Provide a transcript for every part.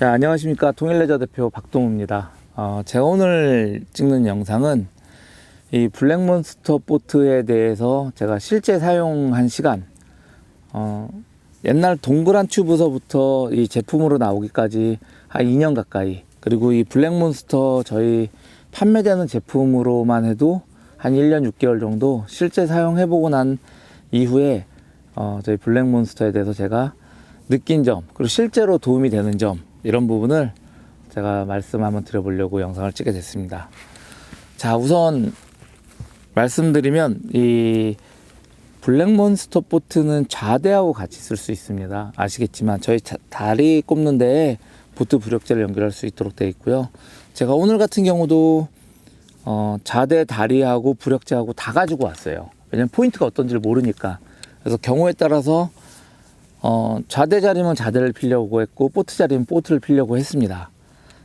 네, 안녕하십니까 통일레저 대표 박동우입니다. 어, 제가 오늘 찍는 영상은 이 블랙몬스터 보트에 대해서 제가 실제 사용한 시간, 어, 옛날 동그란 튜브서부터 이 제품으로 나오기까지 한 2년 가까이, 그리고 이 블랙몬스터 저희 판매되는 제품으로만 해도 한 1년 6개월 정도 실제 사용해보고 난 이후에 어, 저희 블랙몬스터에 대해서 제가 느낀 점, 그리고 실제로 도움이 되는 점, 이런 부분을 제가 말씀 한번 드려보려고 영상을 찍게 됐습니다. 자, 우선 말씀드리면 이 블랙몬스터 보트는 좌대하고 같이 쓸 수 있습니다. 아시겠지만 저희 자- 다리 꼽는 데에 보트 부력제를 연결할 수 있도록 되어 있고요. 제가 오늘 같은 경우도 어, 좌대 다리하고 부력제하고 다 가지고 왔어요. 왜냐면 포인트가 어떤지를 모르니까. 그래서 경우에 따라서 어, 좌대 자리면 좌대를 피려고 했고 보트 자리면 보트를 피려고 했습니다.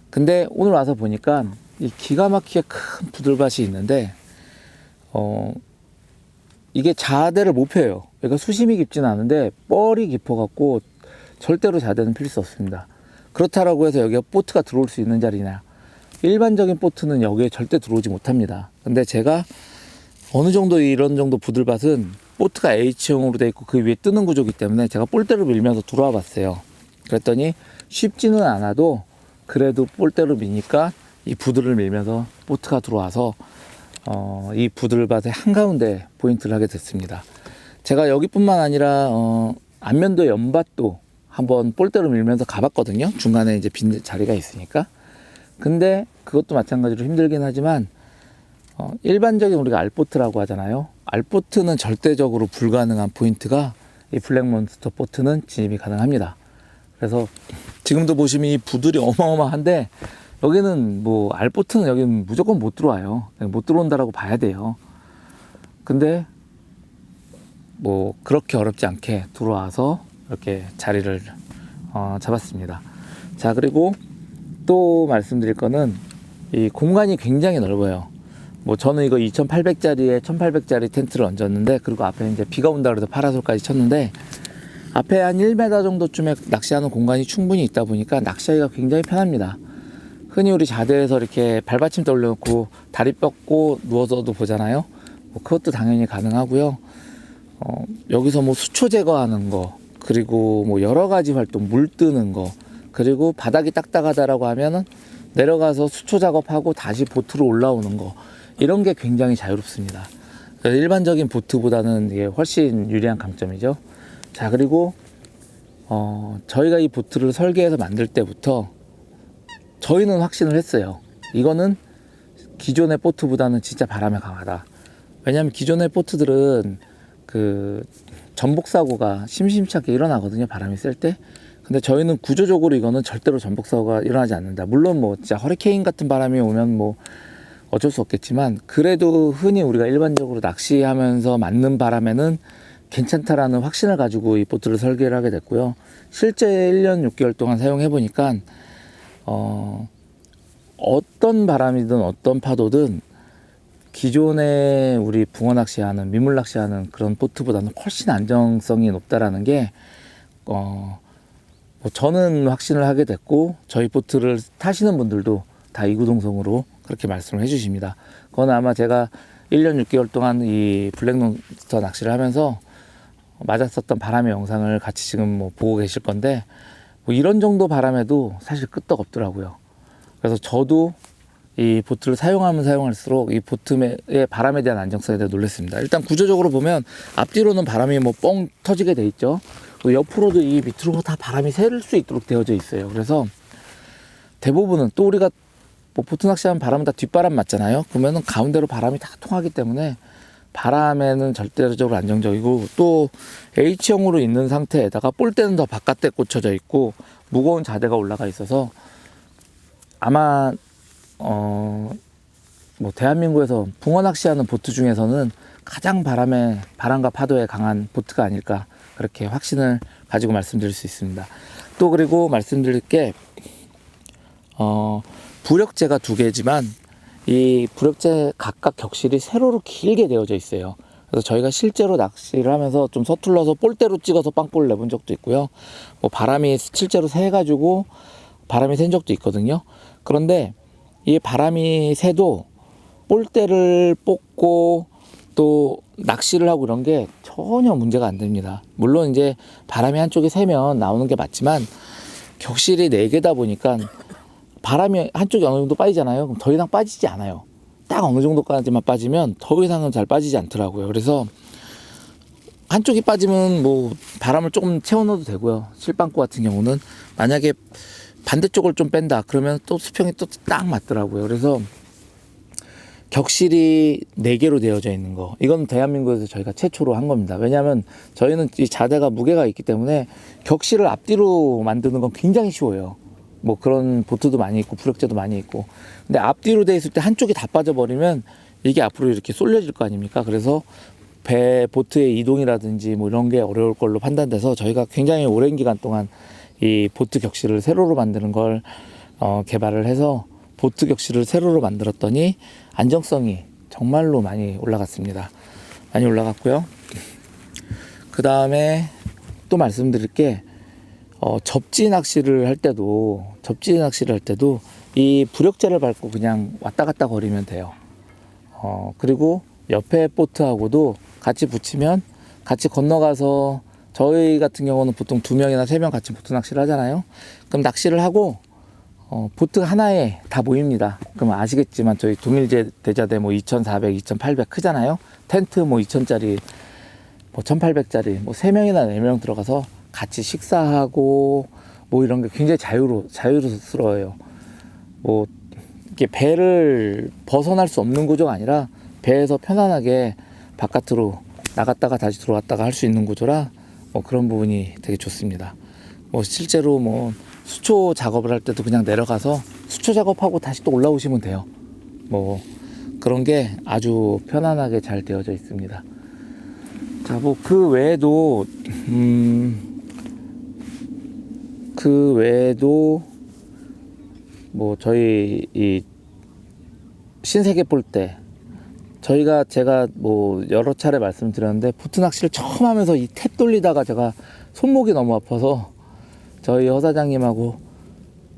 근데 오늘 와서 보니까 이 기가 막히게 큰 부들밭이 있는데 어, 이게 좌대를 못 펴요. 그러니까 수심이 깊진 않은데 뻘이 깊어갖고 절대로 좌대는 필 수 없습니다. 그렇다라고 해서 여기가 보트가 들어올 수 있는 자리냐? 일반적인 보트는 여기에 절대 들어오지 못합니다. 근데 제가 어느 정도 이런 정도 부들밭은 보트가 H형으로 돼 있고 그 위에 뜨는 구조기 때문에 제가 볼대로 밀면서 들어와 봤어요. 그랬더니 쉽지는 않아도 그래도 볼대로 미니까 이 부들을 밀면서 보트가 들어와서 어, 이 부들밭의 한가운데 포인트를 하게 됐습니다. 제가 여기뿐만 아니라 어, 안면도 연밭도 한번 볼대로 밀면서 가봤거든요. 중간에 이제 빈 자리가 있으니까. 근데 그것도 마찬가지로 힘들긴 하지만 어, 일반적인 우리가 알보트라고 하잖아요. 알보트는 절대적으로 불가능한 포인트가 이 블랙몬스터 보트는 진입이 가능합니다. 그래서 지금도 보시면 이 부들이 어마어마한데 여기는 뭐 알보트는 여기는 무조건 못 들어와요. 못 들어온다라고 봐야 돼요. 근데 뭐 그렇게 어렵지 않게 들어와서 이렇게 자리를 어, 잡았습니다. 자 그리고 또 말씀드릴 거는 이 공간이 굉장히 넓어요. 뭐 저는 이거 2,800짜리에 1,800짜리 텐트를 얹었는데 그리고 앞에 이제 비가 온다 그래서 파라솔까지 쳤는데 앞에 한 1m 정도쯤에 낚시하는 공간이 충분히 있다 보니까 낚시하기가 굉장히 편합니다. 흔히 우리 자대에서 이렇게 발받침 떠올려놓고 다리 뻗고 누워서도 보잖아요. 뭐 그것도 당연히 가능하고요. 어, 여기서 뭐 수초 제거하는 거 그리고 뭐 여러 가지 활동 물 뜨는 거 그리고 바닥이 딱딱하다라고 하면은 내려가서 수초 작업하고 다시 보트로 올라오는 거 이런 게 굉장히 자유롭습니다. 일반적인 보트보다는 이게 훨씬 유리한 강점이죠. 자 그리고 어, 저희가 이 보트를 설계해서 만들 때부터 저희는 확신을 했어요. 이거는 기존의 보트보다는 진짜 바람에 강하다. 왜냐하면 기존의 보트들은 그 전복 사고가 심심찮게 일어나거든요. 바람이 셀 때. 근데 저희는 구조적으로 이거는 절대로 전복 사고가 일어나지 않는다. 물론 뭐 진짜 허리케인 같은 바람이 오면 뭐 어쩔 수 없겠지만 그래도 흔히 우리가 일반적으로 낚시하면서 맞는 바람에는 괜찮다라는 확신을 가지고 이 보트를 설계를 하게 됐고요. 실제 1년 6개월 동안 사용해 보니까 어 어떤 바람이든 어떤 파도든 기존에 우리 붕어 낚시하는 민물 낚시하는 그런 보트보다는 훨씬 안정성이 높다라는 게 어, 뭐 저는 확신을 하게 됐고 저희 보트를 타시는 분들도 다 이구동성으로 그렇게 말씀을 해주십니다. 그건 아마 제가 1년 6개월 동안 이 블랙몬스터 낚시를 하면서 맞았었던 바람의 영상을 같이 지금 뭐 보고 계실 건데 뭐 이런 정도 바람에도 사실 끄떡 없더라고요. 그래서 저도 이 보트를 사용하면 사용할수록 이 보트의 바람에 대한 안정성에 대해 놀랐습니다. 일단 구조적으로 보면 앞뒤로는 바람이 뭐 뻥 터지게 돼 있죠. 그리고 옆으로도 이 밑으로 다 바람이 새를 수 있도록 되어져 있어요. 그래서 대부분은 또 우리가 뭐 보트 낚시하면 바람은 다 뒷바람 맞잖아요. 그러면은 가운데로 바람이 다 통하기 때문에 바람에는 절대적으로 안정적이고 또 H형으로 있는 상태에다가 볼대는 더 바깥에 꽂혀져 있고 무거운 자대가 올라가 있어서 아마 어, 뭐 대한민국에서 붕어 낚시하는 보트 중에서는 가장 바람에 바람과 파도에 강한 보트가 아닐까 그렇게 확신을 가지고 말씀드릴 수 있습니다. 또 그리고 말씀드릴 게 어, 부력제가 두 개지만 이 부력제 각각 격실이 세로로 길게 되어져 있어요. 그래서 저희가 실제로 낚시를 하면서 좀 서툴러서 볼대로 찍어서 빵볼을 내본 적도 있고요. 뭐 바람이 실제로 새가지고 바람이 센 적도 있거든요. 그런데 이 바람이 새도 볼대를 뽑고 또 낚시를 하고 이런 게 전혀 문제가 안 됩니다. 물론 이제 바람이 한쪽에 새면 나오는 게 맞지만 격실이 네 개다 보니까 바람이 한쪽이 어느 정도 빠지잖아요. 그럼 더 이상 빠지지 않아요. 딱 어느 정도까지만 빠지면 더 이상은 잘 빠지지 않더라고요. 그래서 한쪽이 빠지면 뭐 바람을 조금 채워 넣어도 되고요. 실방구 같은 경우는 만약에 반대쪽을 좀 뺀다 그러면 또 수평이 또 딱 맞더라고요. 그래서 격실이 네 개로 되어져 있는 거. 이건 대한민국에서 저희가 최초로 한 겁니다. 왜냐하면 저희는 이 자대가 무게가 있기 때문에 격실을 앞뒤로 만드는 건 굉장히 쉬워요. 뭐 그런 보트도 많이 있고 부력제도 많이 있고. 근데 앞뒤로 돼 있을 때 한쪽이 다 빠져버리면 이게 앞으로 이렇게 쏠려질 거 아닙니까? 그래서 배 보트의 이동이라든지 뭐 이런 게 어려울 걸로 판단돼서 저희가 굉장히 오랜 기간 동안 이 보트 격실을 세로로 만드는 걸 어, 개발을 해서 보트 격실을 세로로 만들었더니 안정성이 정말로 많이 올라갔습니다. 많이 올라갔고요. 그 다음에 또 말씀드릴 게 어, 접지 낚시를 할 때도 접지 낚시를 할 때도 이 부력제를 밟고 그냥 왔다 갔다 거리면 돼요. 어, 그리고 옆에 보트하고도 같이 붙이면 같이 건너가서 저희 같은 경우는 보통 두 명이나 세 명 같이 보트 낚시를 하잖아요. 그럼 낚시를 하고 어, 보트 하나에 다 모입니다. 그럼 아시겠지만 저희 동일제 대자대 뭐 2,400, 2,800 크잖아요. 텐트 뭐 2,000짜리, 뭐 1,800짜리 뭐 세 명이나 네 명 들어가서 같이 식사하고 뭐 이런 게 굉장히 자유로 자유스러워요. 뭐 이렇게 배를 벗어날 수 없는 구조가 아니라 배에서 편안하게 바깥으로 나갔다가 다시 들어왔다가 할 수 있는 구조라 뭐 그런 부분이 되게 좋습니다. 뭐 실제로 뭐 수초 작업을 할 때도 그냥 내려가서 수초 작업하고 다시 또 올라오시면 돼요. 뭐 그런 게 아주 편안하게 잘 되어져 있습니다. 자, 뭐 그 외에도 음, 그 외에도 뭐 저희 이 신세계 볼 때 저희가 제가 뭐 여러 차례 말씀드렸는데 보트 낚시를 처음 하면서 이 탭 돌리다가 제가 손목이 너무 아파서 저희 허 사장님하고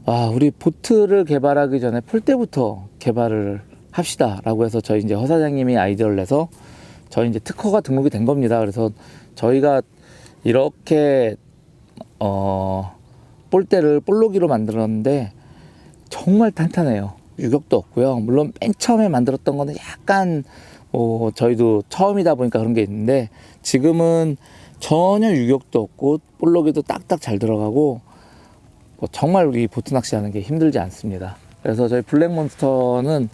와 우리 보트를 개발하기 전에 폴대부터 개발을 합시다라고 해서 저희 이제 허 사장님이 아이디어를 내서 저희 이제 특허가 등록이 된 겁니다. 그래서 저희가 이렇게 어 볼대를 볼로기로 만들었는데 정말 탄탄해요. 유격도 없고요. 물론 맨 처음에 만들었던 거는 약간 뭐 저희도 처음이다 보니까 그런 게 있는데 지금은 전혀 유격도 없고 볼로기도 딱딱 잘 들어가고 뭐 정말 우리 보트 낚시하는 게 힘들지 않습니다. 그래서 저희 블랙몬스터는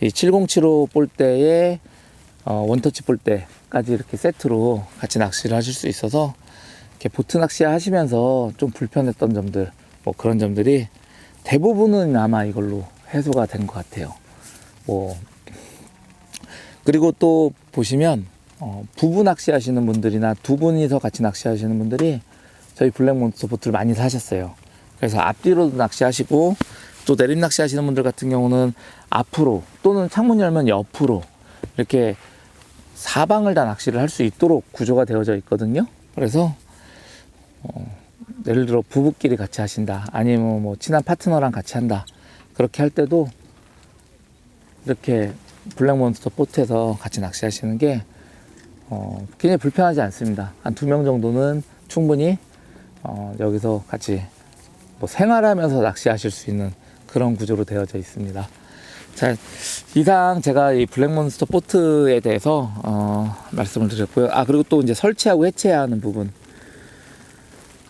이 7075 볼대에 어, 원터치 볼대까지 이렇게 세트로 같이 낚시를 하실 수 있어서 이렇게 보트 낚시 하시면서 좀 불편했던 점들 뭐 그런 점들이 대부분은 아마 이걸로 해소가 된 것 같아요. 뭐 그리고 또 보시면 어, 부부 낚시 하시는 분들이나 두 분이서 같이 낚시 하시는 분들이 저희 블랙몬스터 보트를 많이 사셨어요. 그래서 앞뒤로도 낚시하시고 또 내림 낚시 하시는 분들 같은 경우는 앞으로 또는 창문 열면 옆으로 이렇게 사방을 다 낚시를 할 수 있도록 구조가 되어져 있거든요. 그래서 어, 예를 들어 부부끼리 같이 하신다 아니면 뭐 친한 파트너랑 같이 한다 그렇게 할 때도 이렇게 블랙몬스터 보트에서 같이 낚시하시는 게 어, 굉장히 불편하지 않습니다. 한 두 명 정도는 충분히 어, 여기서 같이 뭐 생활하면서 낚시하실 수 있는 그런 구조로 되어져 있습니다. 자, 이상 제가 이 블랙몬스터 보트에 대해서 어, 말씀을 드렸고요. 아 그리고 또 이제 설치하고 해체해야 하는 부분.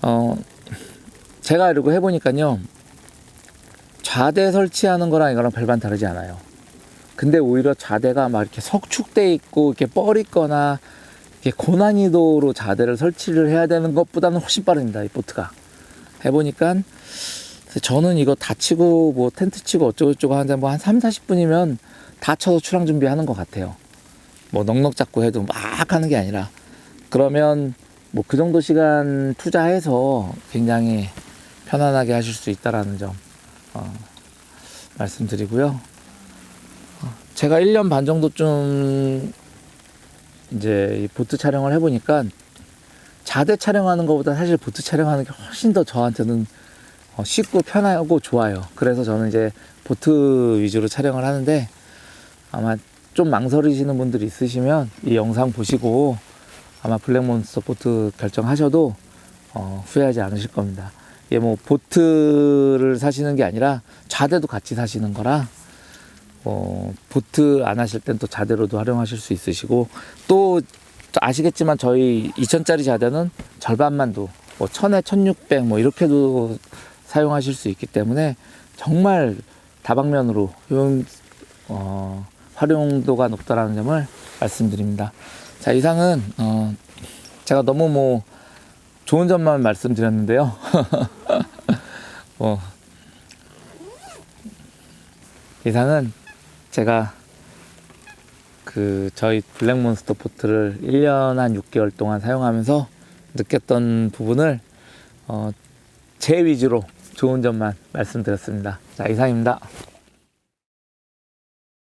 어, 제가 이러고 해보니까요. 좌대 설치하는 거랑 이거랑 별반 다르지 않아요. 근데 오히려 좌대가 막 이렇게 석축돼 있고 이렇게 뻘 있거나 이렇게 고난이도로 좌대를 설치를 해야 되는 것보다는 훨씬 빠릅니다. 이 보트가 해보니까 저는 이거 다 치고 뭐 텐트 치고 어쩌고저쩌고 하는데 뭐 한 3, 40분이면 다 쳐서 출항 준비하는 것 같아요. 뭐 넉넉 잡고 해도 막 하는 게 아니라 그러면 뭐 그 정도 시간 투자해서 굉장히 편안하게 하실 수 있다라는 점 어, 말씀드리고요. 어, 제가 1년 반 정도 좀 이제 이 보트 촬영을 해보니까 자대 촬영하는 것보다 사실 보트 촬영하는 게 훨씬 더 저한테는 어, 쉽고 편하고 좋아요. 그래서 저는 이제 보트 위주로 촬영을 하는데 아마 좀 망설이시는 분들이 있으시면 이 영상 보시고 아마 블랙몬스터 보트 결정하셔도 어, 후회하지 않으실 겁니다. 이게 뭐 보트를 사시는 게 아니라 좌대도 같이 사시는 거라 어, 보트 안 하실 땐 또 자대로도 활용하실 수 있으시고 또 아시겠지만 저희 2천짜리 자대는 절반만도 뭐 1000에 1600 뭐 이렇게도 사용하실 수 있기 때문에 정말 다방면으로 효용, 어, 활용도가 높다라는 점을 말씀드립니다. 자 이상은 어, 제가 너무 뭐 좋은 점만 말씀드렸는데요. 뭐 이상은 제가 그 저희 블랙몬스터 보트를 1년 한 6개월 동안 사용하면서 느꼈던 부분을 어, 제 위주로 좋은 점만 말씀드렸습니다. 자, 이상입니다.